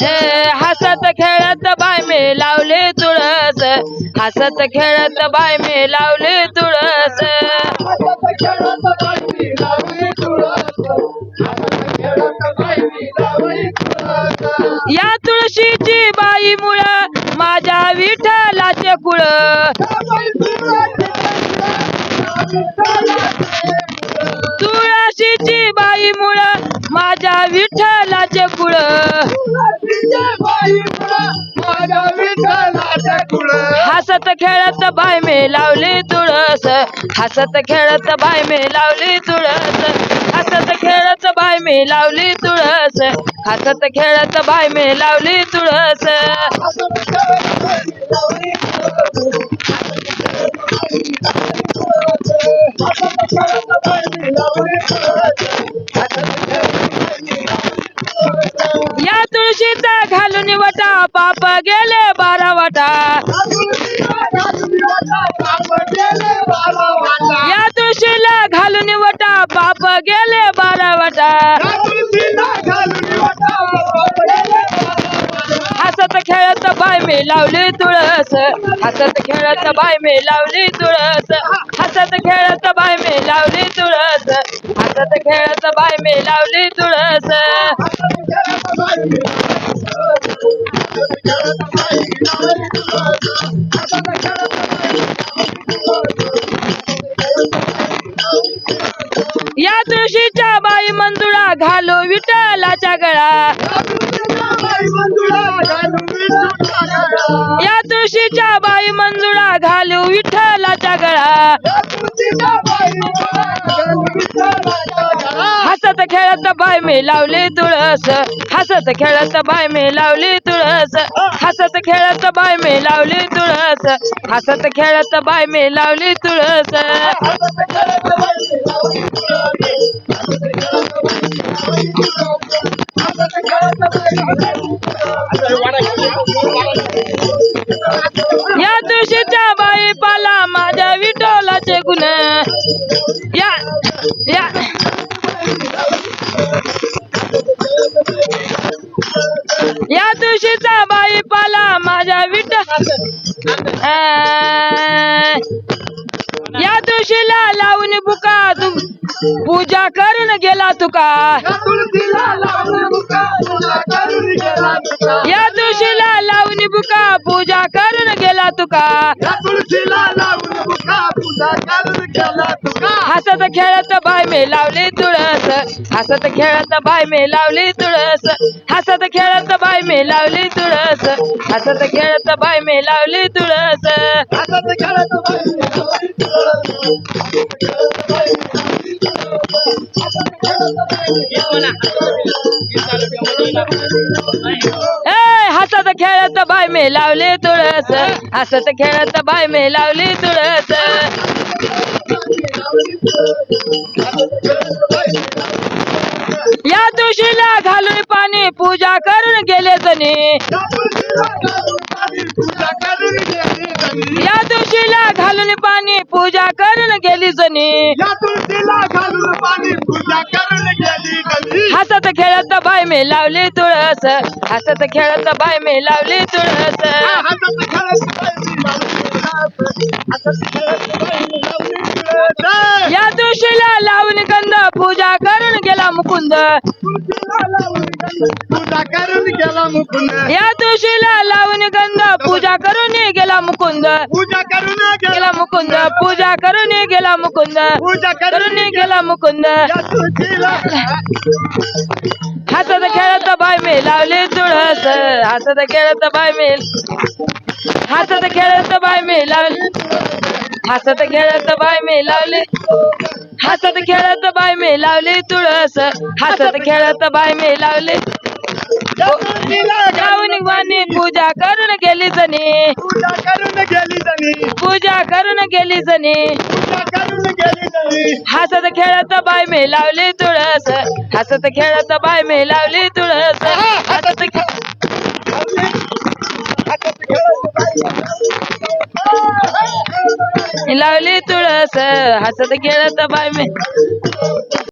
हे हसत खेळत बाय मी लावली तुळस. हसत खेळत बाय मी लावली तुळस. या तुळशीची बाई मुळ माझ्या विठ्ठलाचे कुळ. तुळशीची बाई मुळ माझ्या विठ्ठलाचे कुळ. हसत खेळत बाय मी लावली तुळस. हसत खेळत बाय मी लावली तुळस. हसत खेळत बाय मी लावली तुळस. हसत खेळत बाय मी लावली तुळस. तुळशीचा घालून वटा पाप गेले बारा वटा. या तुळशीला घालून वटा पाप गेले बारा वटा. हसत खेळत बाय मी लावली तुळस. हसत खेळत बाय मी लावली तुळस. हसत खेळत बाय मी लावली तुळस. हसत खेळत बाय मी लावली तुळस. या तुळशीच्या बाई मंजुळा घालू विठ्ठलाच्या गळा. या तुळशीच्या बाई मंजुळा घालू विठ्ठलाच्या गळा. हसत खेळत बाय मी लावली तुळस. हसत खेळत बाय मी लावली तुळस. हसत खेळत बाय मी लावली तुळस. हसत खेळत बाय मी लावली तुळस. या तुळशीच्या बाई पाला माझ्या विठोलाचे गुण. या या. या तुळशीचा या तुळशीला लावून बुका तू पूजा करून गेला तुका. या तुळशीला लावून बुका पूजा करून गेला तुका. हसत खेळत बाय मी लावली तुळस. हसत खेळत बाय मी लावली तुळस. हसत खेळत बाय मी लावली तुळस. हसत खेळत बाय मी लावली तुळस. ए हसत खेळत बाय मी लावली तुळस. हसत खेळत बाय मी लावली तुळस. पूजा करून गेले जणी. या तुळशीला घालून पाणी पूजा करून गेली जणी. हसत खेळत बाय मी लावली तुळस. हसत खेळत बाय मी लावली तुळस. या तुळशीला लावून गंध पूजा करून गेला मुकुंद. पूजा करून गेला मुकुंद. या तुळशीला लावून गंध पूजा करून गेला मुकुंद. पूजा करून गेला मुकुंद पूजा करून गेला मुकुंद. पूजा करून गेला मुकुंद. हसत खेळत बाय मी लावली तुळस हसत खेळत बाय मी हसत खेळत बाय मी लावली हसत खेळत बाय मी लावली हसत खेळत बाय मी लावली तुळस. हसत खेळत बाय मी लावली जाऊन वाणी पूजा करून गेली जणी पूजा करून गेली जणी पूजा करून गेली जणी हसत खेळत बाय मी लावली तुळस. हसत खेळत बाय मी लावली तुळस. हसत लावली तुळस. हसत खेळत बाय मी